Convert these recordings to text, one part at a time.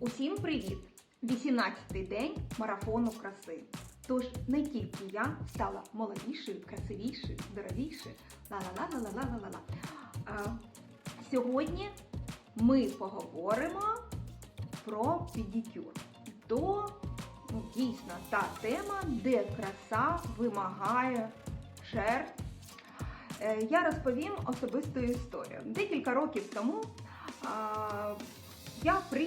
Усім привіт! 18-й день марафону краси. Тож не тільки я стала молодішою, красивішою, здоровішою. Ла-ла-ла-ла-ла-ла-ла-ла. Сьогодні ми поговоримо про педикюр. То ну, дійсно та тема, де краса вимагає жертв. Е, Я розповім особисту історію. Декілька років тому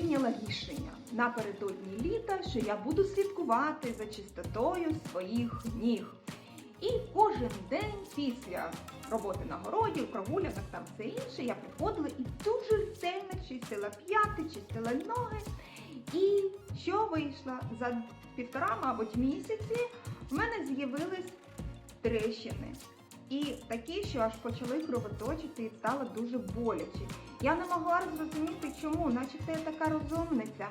прийняла рішення напередодні літа, що я буду слідкувати за чистотою своїх ніг. І кожен день після роботи на городі, прогулянок там все інше, я приходила і дуже ретельно чистила п'яти, чистила ноги. І що вийшло? За півтора, мабуть, місяці в мене з'явились трещини. І такі, що аж почали кровоточити і стало дуже боляче. Я не могла зрозуміти, чому, начебто я така розумниця.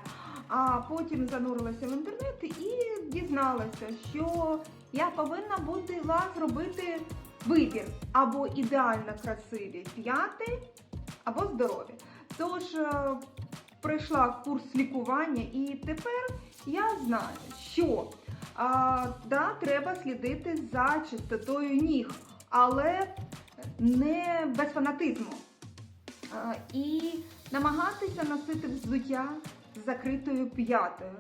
А потім занурилася в інтернет і дізналася, що я повинна була зробити вибір або ідеально красиві п'яти, або здорові. Тож е, пройшла курс лікування, і тепер я знаю, що а, да, треба слідити за чистотою ніг, але не без фанатизму. І намагатися носити взуття з закритою п'ятою.